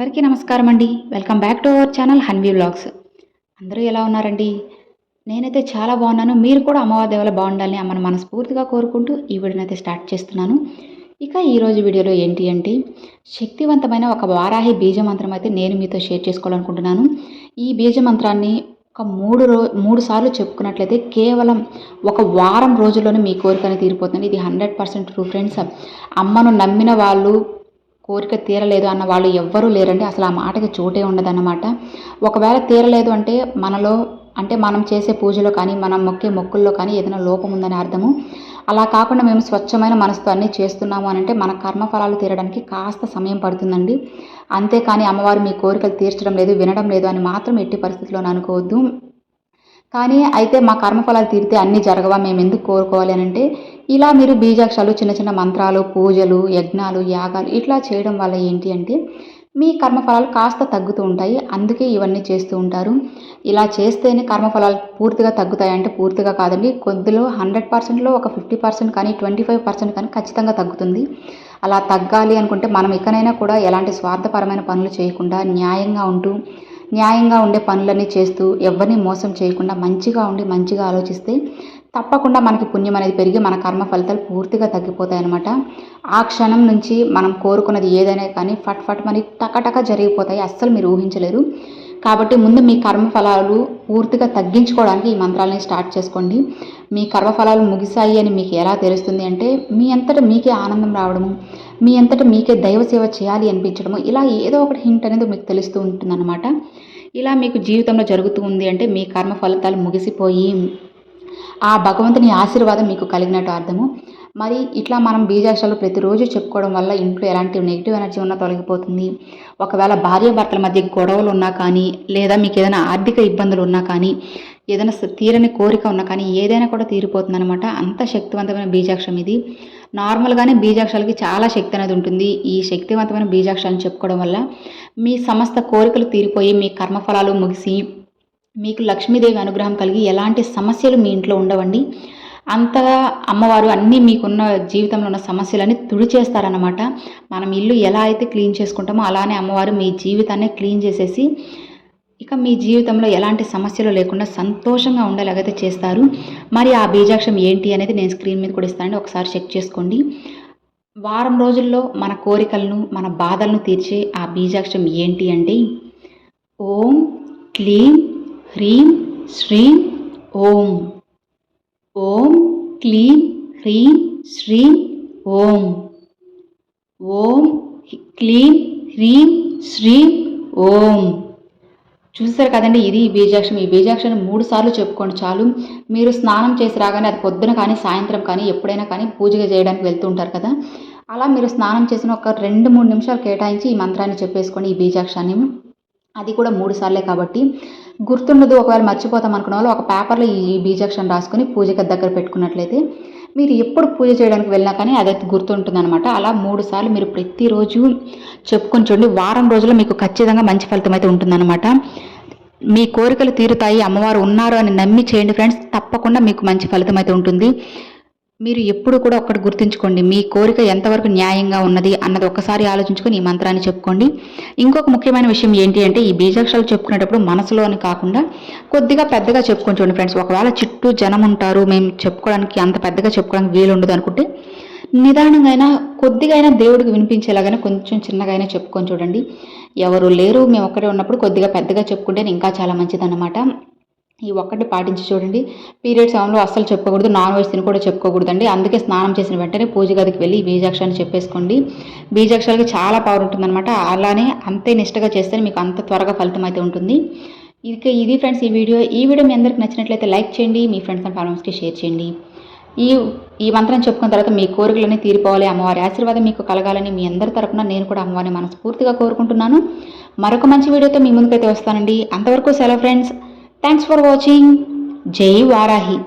అందరికీ నమస్కారం అండి. Welcome back to our channel Hanvi blogs అందరూ ఎలా ఉన్నారండి? నేనైతే చాలా బాగున్నాను. మీరు కూడా అమ్మవారి దేవల బాగుండాలని అమ్మను మనస్ఫూర్తిగా కోరుకుంటూ ఈ వీడియోనైతే స్టార్ట్ చేస్తున్నాను. ఇక ఈరోజు వీడియోలో ఏంటి అంటే శక్తివంతమైన ఒక వారాహి బీజ మంత్రం అయితే నేను మీతో షేర్ చేసుకోవాలనుకుంటున్నాను. ఈ బీజ మంత్రాన్ని ఒక మూడు రో మూడు సార్లు చెప్పుకున్నట్లయితే కేవలం ఒక వారం రోజుల్లోనే మీ కోరికని తీరిపోతుంది ఇది హండ్రెడ్ పర్సెంట్ ట్రూ ఫ్రెండ్స్ అమ్మను నమ్మిన వాళ్ళు కోరిక తీరలేదు అన్న వాళ్ళు ఎవ్వరూ లేరండి. అసలు ఆ మాటకి చోటే ఉండదన్నమాట. ఒకవేళ తీరలేదు అంటే మనలో అంటే మనం చేసే పూజలో కానీ మనం మొక్కే మొక్కుల్లో కానీ ఏదైనా లోపం ఉందని అర్థము. అలా కాకుండా మేము స్వచ్ఛమైన మనసుతో అన్నీ చేస్తున్నాము అని అంటే మన కర్మఫలాలు తీరడానికి కాస్త సమయం పడుతుందండి. అంతేకాని అమ్మవారు మీ కోరికలు తీర్చడం లేదు వినడం లేదు అని మాత్రం ఎట్టి పరిస్థితిలో అనుకోవద్దు. కానీ అయితే మా కర్మఫలాలు తీరితే అన్నీ జరగవా? మేము ఎందుకు కోరుకోవాలి అని అంటే ఇలా మీరు బీజాక్షాలు చిన్న చిన్న మంత్రాలు పూజలు యజ్ఞాలు యాగాలు ఇట్లా చేయడం వల్ల ఏంటి అంటే మీ కర్మఫలాలు కాస్త తగ్గుతూ ఉంటాయి. అందుకే ఇవన్నీ చేస్తూ ఉంటారు. ఇలా చేస్తేనే కర్మఫలాలు పూర్తిగా తగ్గుతాయి అంటే పూర్తిగా కాదండి. కొద్దిలో హండ్రెడ్ పర్సెంట్లో ఒక ఫిఫ్టీ పర్సెంట్ కానీ ట్వంటీ ఫైవ్ పర్సెంట్ కానీ ఖచ్చితంగా తగ్గుతుంది. అలా తగ్గాలి అనుకుంటే మనం ఇకనైనా కూడా ఎలాంటి స్వార్థపరమైన పనులు చేయకుండా న్యాయంగా ఉంటూ న్యాయంగా ఉండే పనులన్నీ చేస్తూ ఎవరిని మోసం చేయకుండా మంచిగా ఉండి మంచిగా ఆలోచిస్తే తప్పకుండా మనకి పుణ్యం అనేది పెరిగి మన కర్మ ఫలితాలు పూర్తిగా తగ్గిపోతాయి అనమాట ఆ క్షణం నుంచి మనం కోరుకున్నది ఏదైనా కానీ ఫట్ ఫట్ మరి టకటక జరిగిపోతాయి. అస్సలు మీరు ఊహించలేరు. కాబట్టి ముందు మీ కర్మఫలాలు పూర్తిగా తగ్గించుకోవడానికి ఈ మంత్రాలని స్టార్ట్ చేసుకోండి. మీ కర్మఫలాలు ముగిశాయి అని మీకు ఎలా తెలుస్తుంది అంటే మీ అంతటా మీకే ఆనందం రావడము మీ అంతటా మీకే దైవ సేవ చేయాలి అనిపించడము ఇలా ఏదో ఒకటి హింట్ అనేది మీకు తెలుస్తూ ఉంటుందన్నమాట. ఇలా మీకు జీవితంలో జరుగుతూ ఉంది అంటే మీ కర్మ ఫలితాలు ముగిసిపోయి ఆ భగవంతుని ఆశీర్వాదం మీకు కలిగినట్టు అర్థము. మరి ఇట్లా మనం బీజాక్షరాలు ప్రతిరోజు చెప్పుకోవడం వల్ల ఇంట్లో ఎలాంటి నెగిటివ్ ఎనర్జీ ఉన్నా తొలగిపోతుంది. ఒకవేళ భార్యాభర్తల మధ్య గొడవలు ఉన్నా కానీ లేదా మీకు ఏదైనా ఆర్థిక ఇబ్బందులు ఉన్నా కానీ ఏదైనా తీరని కోరిక ఉన్నా కానీ ఏదైనా కూడా తీరిపోతుంది అనమాట అంత శక్తివంతమైన బీజాక్షరం ఇది. నార్మల్గానే బీజాక్షరాలకి చాలా శక్తి అనేది ఉంటుంది. ఈ శక్తివంతమైన బీజాక్షరాలను చెప్పుకోవడం వల్ల మీ సమస్త కోరికలు తీరిపోయి మీ కర్మఫలాలు ముగిసి మీకు లక్ష్మీదేవి అనుగ్రహం కలిగి ఎలాంటి సమస్యలు మీ ఇంట్లో ఉండవండి. అంతగా అమ్మవారు అన్నీ మీకున్న జీవితంలో ఉన్న సమస్యలని తుడిచేస్తారనమాట మనం ఇల్లు ఎలా అయితే క్లీన్ చేసుకుంటామో అలానే అమ్మవారు మీ జీవితాన్ని క్లీన్ చేసేసి ఇక మీ జీవితంలో ఎలాంటి సమస్యలు లేకుండా సంతోషంగా ఉండేలాగైతే చేస్తారు. మరి ఆ బీజాక్షం ఏంటి అనేది నేను స్క్రీన్ మీద కూడా ఇస్తానండి. ఒకసారి చెక్ చేసుకోండి. వారం రోజుల్లో మన కోరికలను మన బాధలను తీర్చే ఆ బీజాక్షరం ఏంటి అంటే ఓం క్లీన్ హ్రీం శ్రీం ఓం. ఓం క్లీం హ్రీం శ్రీం ఓం. ఓం క్లీం హ్రీం శ్రీం ఓం. చూసారు కదండి ఇది ఈ బీజాక్షరం. ఈ బీజాక్షరం మూడు సార్లు చెప్పుకోండి చాలు. మీరు స్నానం చేసి రాగానే అది పొద్దున కానీ సాయంత్రం కానీ ఎప్పుడైనా కానీ పూజగా చేయడానికి వెళ్తూ ఉంటారు కదా. అలా మీరు స్నానం చేసిన ఒక రెండు మూడు నిమిషాలు కేటాయించి ఈ మంత్రాన్ని చెప్పేసుకొని ఈ బీజాక్షరాన్ని. అది కూడా మూడు సార్లే కాబట్టి. గుర్తుండదు ఒకవేళ మర్చిపోతాం అనుకున్న వాళ్ళు ఒక పేపర్లో ఈ బీజాక్షరం రాసుకొని పూజకి దగ్గర పెట్టుకున్నట్లయితే మీరు ఎప్పుడు పూజ చేయడానికి వెళ్ళినా కానీ అదైతే గుర్తుంటుందన్నమాట. అలా మూడు సార్లు మీరు ప్రతిరోజు చెప్పుకొని చూడండి వారం రోజుల్లో మీకు ఖచ్చితంగా మంచి ఫలితం అయితే ఉంటుందన్నమాట. మీ కోరికలు తీరుతాయి అమ్మవారు ఉన్నారు అని నమ్మి చేయండి ఫ్రెండ్స్ తప్పకుండా మీకు మంచి ఫలితం అయితే ఉంటుంది. మీరు ఎప్పుడు కూడా ఒక్కటి గుర్తుంచుకోండి మీ కోరిక ఎంతవరకు న్యాయంగా ఉన్నది అన్నది ఒక్కసారి ఆలోచించుకొని ఈ మంత్రాన్ని చెప్పుకోండి. ఇంకొక ముఖ్యమైన విషయం ఏంటి అంటే ఈ బీజాక్షరాలు చెప్పుకునేటప్పుడు మనసులోని కాకుండా కొద్దిగా పెద్దగా చెప్పుకొని చూడండి ఫ్రెండ్స్. ఒకవేళ చుట్టూ జనం ఉంటారు మేము చెప్పుకోవడానికి అంత పెద్దగా చెప్పుకోవడానికి వీలు ఉండదు అనుకుంటే నిదానంగా అయినా కొద్దిగా అయినా దేవుడికి వినిపించేలాగానే కొంచెం చిన్నగా అయినా చెప్పుకొని చూడండి. ఎవరు లేరు మేము ఒక్కడే ఉన్నప్పుడు కొద్దిగా పెద్దగా చెప్పుకుంటే ఇంకా చాలా మంచిదన్నమాట. ఈ ఒక్కటి పాటించి చూడండి. పీరియడ్ సమయంలో అస్సలు చెప్పుకోకూడదు నాన్ వెజ్ తిని కూడా చెప్పుకోకూడదండి. అందుకే స్నానం చేసిన వెంటనే పూజ గదికి వెళ్ళి బీజాక్షరాన్ని చెప్పేసుకోండి. బీజాక్షరాలకి చాలా పవర్ ఉంటుందన్నమాట. అలానే అంతే నిష్టగా చేస్తే మీకు అంత త్వరగా ఫలితం అయితే ఉంటుంది. ఇక ఇది ఫ్రెండ్స్ ఈ వీడియో. ఈ వీడియో మీ అందరికి నచ్చినట్లయితే లైక్ చేయండి. మీ ఫ్రెండ్స్ అండ్ ఫ్యామిలీస్కి షేర్ చేయండి. ఈ ఈ మంత్రం చెప్పుకున్న తర్వాత మీ కోరికలన్నీ తీరిపోవాలి. అమ్మవారి ఆశీర్వాదం మీకు కలగాలని మీ అందరి తరపున నేను కూడా అమ్మవారిని మనస్ఫూర్తిగా కోరుకుంటున్నాను. మరొక మంచి వీడియోతో మీ ముందుకైతే వస్తానండి. అంతవరకు సెలవు ఫ్రెండ్స్. थँक्स फॉर वॉचिंग जय वाराही.